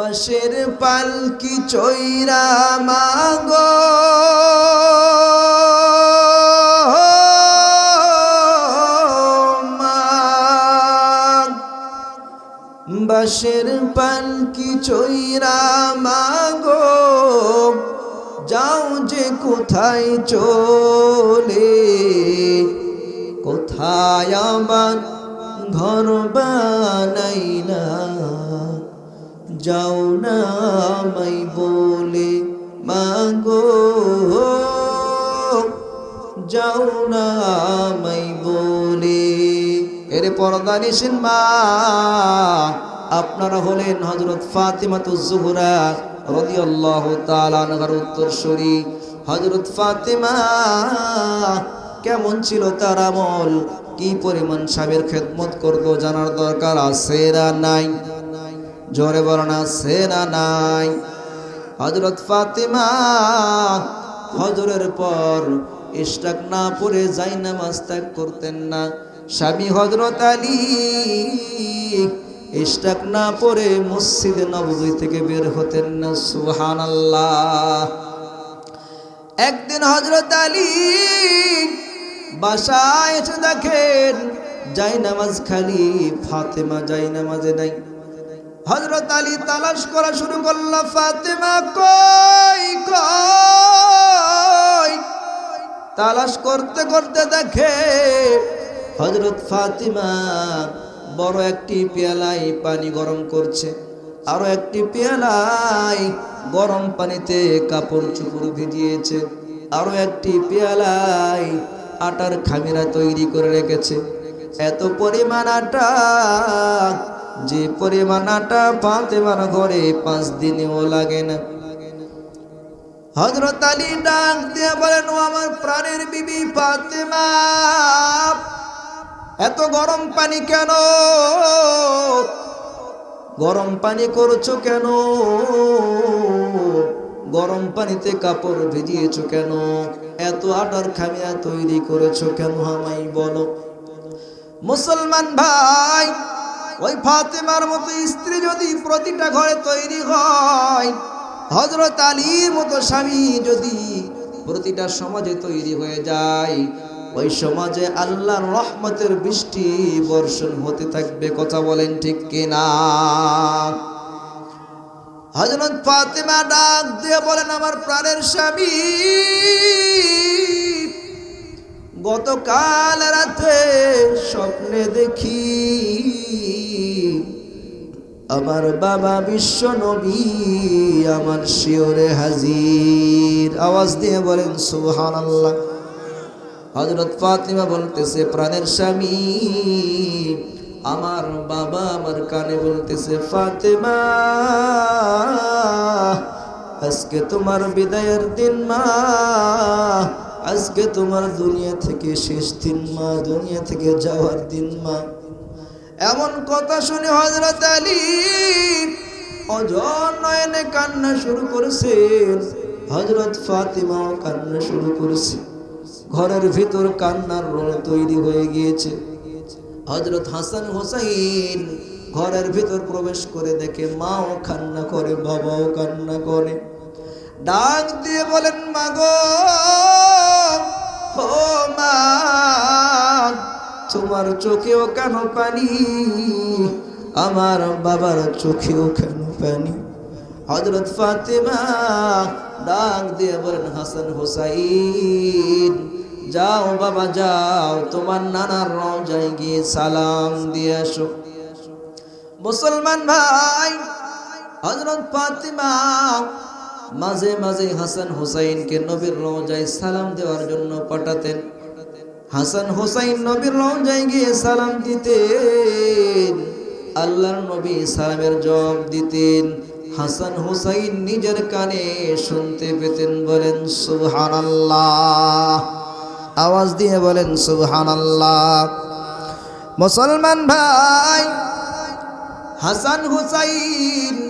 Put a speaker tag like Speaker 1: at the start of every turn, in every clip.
Speaker 1: বাসের পালকি চৈরা মাগো? মা বাসের পালকি চৈরা মাগো? যাও যে কোথায় চলে, কোথায় আমার ঘর বানাইলা? যাও না মাই বলে, মাগো, যাও না মাই বলে। এর পর্দা নিছেন মা। আপনারা হলেন হজরত ফাতিমাতু জুহরা রাদিয়াল্লাহু তাআলা আনহার উত্তরসূরি। হজরত ফাতিমা, কেমন ছিল তার আমল? কি পরিমাণ স্বামীর খেদমত করতো জানার দরকার আছে না নাই? জোরে বলনা আছে না নাই। হজরত ফাতিমা হজরের পর ইস্টাক না পরে যাই নামাজ ত্যাগ করতেন না। স্বামী হজরত আলী ইস্টাক না পরে মসজিদে নবী থেকে বের হতেন না সুহান আল্লাহ একদিন হজরত আলী বাসায় এসে দেখেন, যাই নামাজ খালি, ফাতেমা যাই নামাজে নাই। হজরত আলী তালাশ করা শুরু করল, ফাতেমা কই কই? তালাশ করতে করতে দেখে হজরত ফাতিমা বড় একটি পেয়ালায় পানি গরম করছে। আরও একটি পেয়ালায় গরম পানিতে কাপড় চুপড় ভিজিয়েছে। আরও একটি পেয়ালায় আটার খামিরা তৈরি করে রেখেছে। এত পরিমাণ আটা যে পরিমাণ আটা ফাতেমার ঘরে পাঁচ দিনেও লাগে না। হজরত আলী ডাক দিয়ে বলেন, ও আমার প্রাণের বিবি ফাতেমা, এত গরম পানি কেন? গরম পানি করছ কেন? গরম পানিতে কাপড় ভিজিয়েছো কেন? এত আটার খামিয়া তৈরি করেছ কেন আমাই বলো? মুসলমান ভাই ওই ফাতেমার মতো স্ত্রী যদি প্রতিটা ঘরে তৈরি হয় হজরত আলীর মতো স্বামী যদি প্রতিটা সমাজে তৈরি হয়ে যায়, ওই সমাজে আল্লাহর রহমতের বৃষ্টি বর্ষণ হতে থাকবে, কথা বলেন ঠিক কিনা? হজরত ফাতেমা ডাক দিয়ে বলেন, আমার প্রাণের স্বামী গতকাল রাতে স্বপ্নে দেখি আমার বাবা বিশ্ব নবী, আমার শিওরে হাজির। আওয়াজ দিয়ে বলেন সুহান আল্লাহ হজরত ফাতিমা বলতেছে, প্রাণের স্বামী, আমার বাবা আমার কানে বলতেছে, ফাতেমা, আজকে তোমার বিদায়ের দিন মা। আজকে তোমার দুনিয়া থেকে শেষ দিন মা, দুনিয়া থেকে যাওয়ার দিন মা। এমন কথা শুনে হজরত আলী অজন নয়নে কান্না শুরু করেছেন। হজরত ফাতিমাও কান্না শুরু করেছে। ঘরের ভিতর কান্নার রোল তৈরি হয়ে গিয়েছে। হজরত হাসান হোসাইন ঘরের ভিতর প্রবেশ করে দেখে মাও কান্না করে, বাবাও কান্না করে। ডাক দিয়ে বলেন মাগো তোমার চোখেও কেন পানি? আমার বাবার চোখেও কেন পানি? হজরত ফাতেমা ডাক দিয়ে বলেন, হাসান হোসাইন, যাও বাবা, যাও, তোমার নানার রওজায় গিয়ে সালাম দিয়ে আসো। মুসলমান ভাই হজরত ফাতিমা মাঝে মাঝে হাসান হুসাইনকে নবীর রওজায় সালাম দেওয়ার জন্য পাঠাতেন। হাসান হুসাইন নবীর রওজায় গিয়ে সালাম দিতেন। আল্লাহর নবী সালামের জবাব দিতেন। হাসান হুসাইন নিজের কানে শুনতে পেতেন, বলেন, সুবহানাল্লাহ। আওয়াজ দিয়ে বলেন, সুবহানাল্লাহ। মুসলমান ভাই, হাসান হুসাইন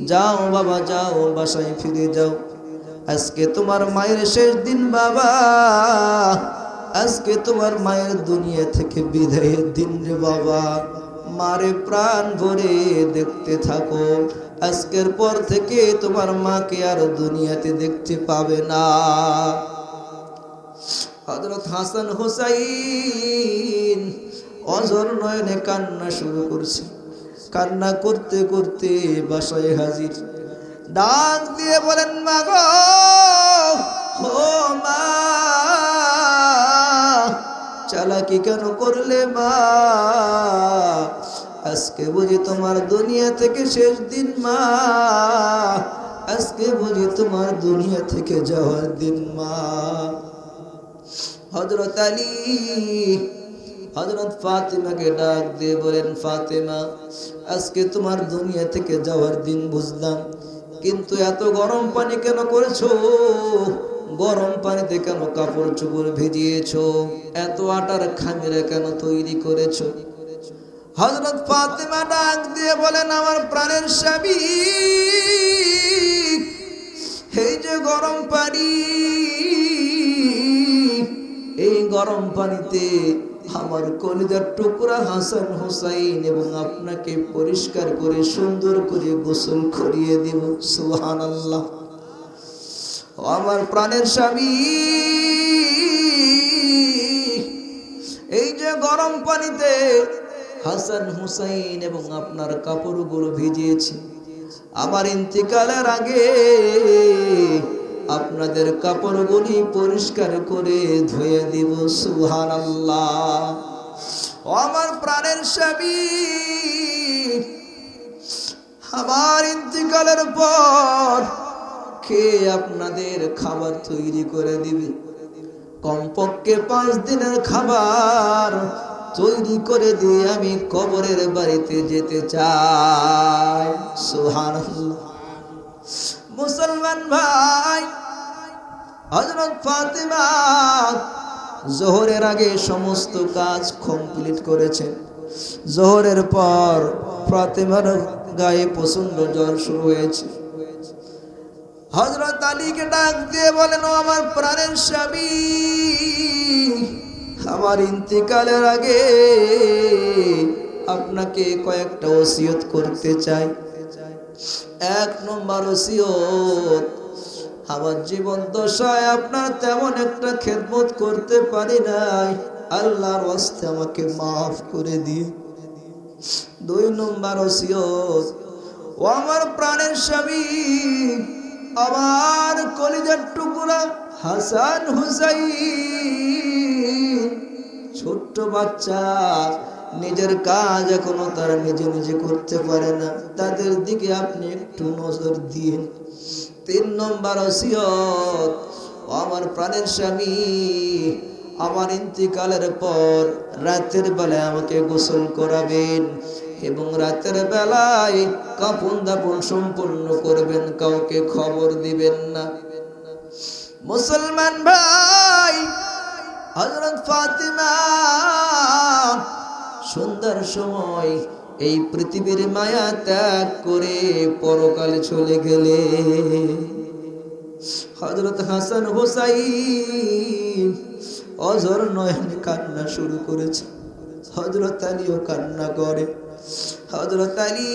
Speaker 1: যাও বাবা, যাও, বাসায় ফিরে যাও। আজকে তোমার মায়ের শেষ দিন বাবা। আজকে তোমার মায়ের দুনিয়া থেকে বিদায়ের দিন রে বাবা। মারে প্রাণ ভরে দেখতে থাকো। আজকের পর থেকে তোমার মাকে আর দুনিয়াতে দেখতে পাবে না। হজরত হাসান হুসাইন অজর নয়নে কান্না শুরু করছে। কান্না করতে করতে বাসায় হাজির। ডাক দিয়ে বলেন মা গো ও মা, চালাকি কেন করলে মা? আজকে বুঝি তোমার দুনিয়া থেকে শেষ দিন, মা। আজকে বুঝি তোমার দুনিয়া থেকে যাওয়ার দিন, মা। হজরত আলী হজরত ফাতেমাকে ডাক দিয়ে বলেন, ফাতেমা আজকে তোমার দুনিয়া থেকে যাওয়ার দিন বুঝলাম। কিন্তু এত গরম পানি কেন করেছ? গরম পানিতে কেন কাপড় চোপড় ভিজিয়েছো? এত আটার খামিরে কেন তৈরি করেছ? হজরত ফাতেমা ডাক দিয়ে বলেন, আমার প্রাণের স্বামী, এই যে গরম পানি, এই গরম পানিতে আমার কলিজার টুকরা হাসান হোসাইন এবং আপনাকে পরিষ্কার করে, সুন্দর করে গোসল করিয়ে দেব। সুহান আল্লাহ আমার প্রাণের স্বামী, এই যে গরম পানিতে হাসান হুসাইন এবং আপনার কাপড়গুলো ভিজিয়েছি, আমার ইন্তিকালের আগে আপনাদের কাপড়গুলি পরিষ্কার করে ধুয়ে দিব সুহান আল্লাহ আমার প্রাণের স্বামী, আমার ইন্তিকালের পর কে আপনাদের খাবার তৈরি করে দিবে? কমপক্ষে পাঁচ দিনের খাবার তৈরি করে দিয়ে আমি কবরের বাড়িতে যেতে চাই সুহান মুসলমান ভাই হজরত ফাতেমা জোহরের আগে সমস্ত কাজ কমপ্লিট করেছেন জোহরের পর ফাতেমার গায়ে প্রচণ্ড জ্বর শুরু হয়েছে। হজরত আলীকে ডাক দিয়ে বলেন আমার প্রাণের স্বামী, আমার ইন্তিকালের আগে আপনাকে কয়েকটা ওসিয়ত করতে চাই। এক নম্বর আমার জীবন দশায় আপনার তেমন একটা খেদমত করতে পারি নাই। আল্লাহর ওয়াস্তে আমাকে মাফ করে দিয়ে দুই নম্বর ওসিয়ত, ও আমার প্রাণের স্বামী, আমার কলিজার টুকুরা হাসান হুসাইন। ছোট্ট বাচ্চা নিজের কাজ এখনও তারা নিজে নিজে করতে পারে না। তাদের দিকে আপনি একটু নজর দিন। তিন নম্বর আমার প্রাণের স্বামী, আমার ইন্তিকালের পর রাতের বেলায় আমাকে গোসল করাবেন এবং রাতের বেলায় কাপন দাপন সম্পূর্ণ করবেন, কাউকে খবর দিবেন না। মুসলমান ভাই হজরত ফাতিমা সুন্দর সময় এই পৃথিবীর মায়া ত্যাগ করে পরকালে চলে গেলে। হজরত হাসান হোসাইন অজর নয়ন কান্না শুরু করেছে। হজরত আলীও কান্না করে। হজরত আলী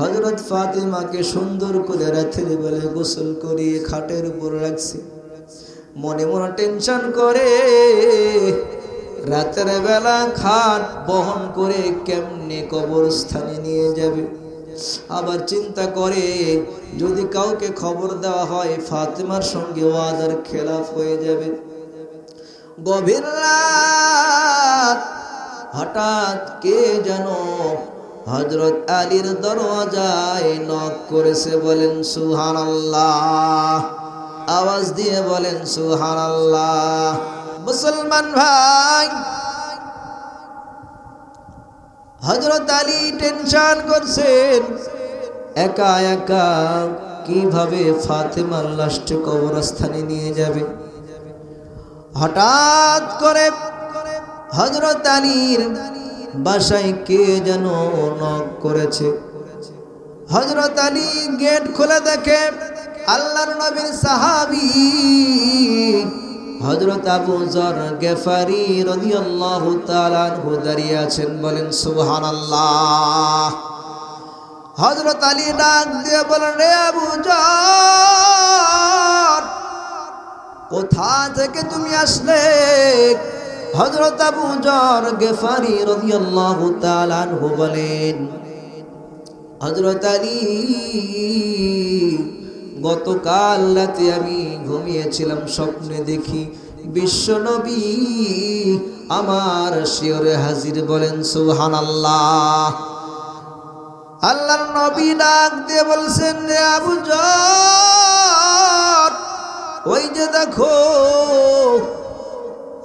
Speaker 1: হজরত ফাতেমাকে সুন্দর করে রাতের বেলা গোসল করিয়ে খাটের উপর রাখছে। মনে মনে টেনশন করে। রাতের বেলা খাট বহন করে কেমনে কবরস্থানে নিয়ে যাবে? আবার চিন্তা করে, যদি কাউকে খবর দেওয়া হয়, ফাতেমার সঙ্গে ওয়াদার খেলাফ হয়ে যাবে। গভীর রাত, হঠাৎ কে যেন হজরত আলীর দরওয়াজায় নক করেছে, বলেন সুহান আল্লাহ আওয়াজ দিয়ে বলেন সুহান আল্লাহ মুসলমান ভাই। হজরত আলী টেনশন করছেন, একা একা কীভাবে ফাতেমার লাশটি কবরস্থানে নিয়ে যাবে? হঠাৎ করে হজরত আলীর বাসায় কে যেন নক করেছে? হজরত আলী গেট খুলে দেখে আল্লাহর নবীর সাহাবি হজরত আবু জর গেফারি রাদিয়াল্লাহু তাআলা আনহু দাঁড়িয়ে আছেন, বলেন, সুবহানাল্লাহ। হজরত আলী ডাক দিয়ে বলেন, রে আবু জর কোথা থেকে তুমি আসলে? হজরত আবু জর গেফারি রাদিয়াল্লাহু তাআলা আনহু বলেন হজরত আলী গতকাল রাতে আমি ঘুমিয়েছিলাম, স্বপ্নে দেখি বিশ্বনবী আমার শিওরে হাজির বলেন সুহান আল্লাহ আল্লাহর নবী ডাক দিয়ে বলছেন রে আবু ওই যে দেখো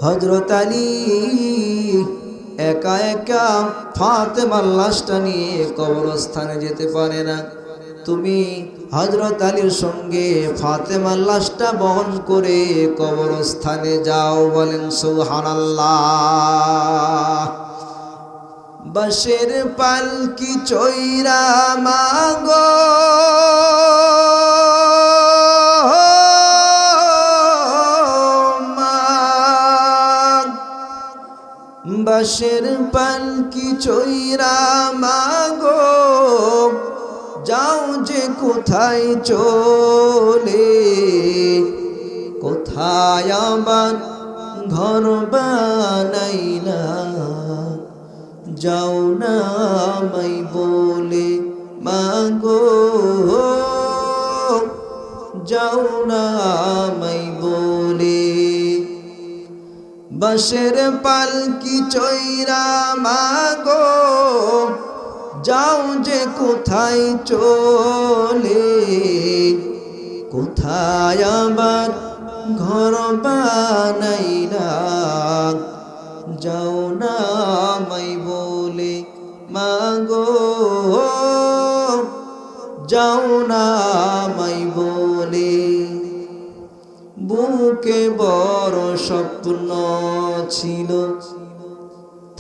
Speaker 1: হজরত আলী একা একা ফাতেমার লাশটা নিয়ে কবরস্থানে যেতে পারে না। তুমি হজরত আলীর সঙ্গে ফাতেমার লাশটা বহন করে কবরস্থানে যাও, বলেন সুহানাল্লাহ বাসের পালকি চৈরা মাগো? বাসের পালকি চৈরা মাগো? যাও যে কোথায় চলে, কোথায় আমার ঘর বানাইলা, যাও না মাই বলে মাগো, যাও না মাই বলে। বাসের পালকি চৈরা মাগো যাও যে কোথায় চলে, কোথায় আবার ঘর বানাইরা যাও না মাই বলে, মাগো, যাও না মাই বলে। বুকে বড় স্বপ্ন ছিল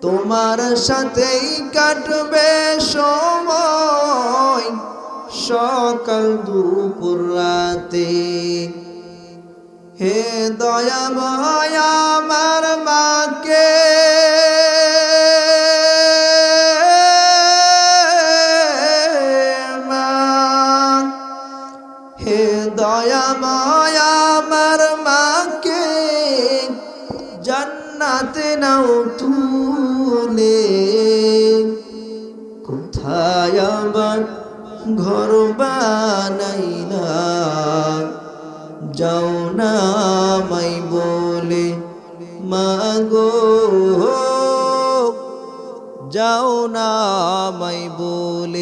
Speaker 1: তোমার সাথেই কাটবে সময়। সকাল দুপুর রাতে। হে দয়াময় আমার মাকে। হে দয়াময় আমার মাকে। জান্নাতে নাও তুলে কোথায় আমার ঘর বানাইলা? যাও না মাই বলে মাগো। যাও না মাই বলে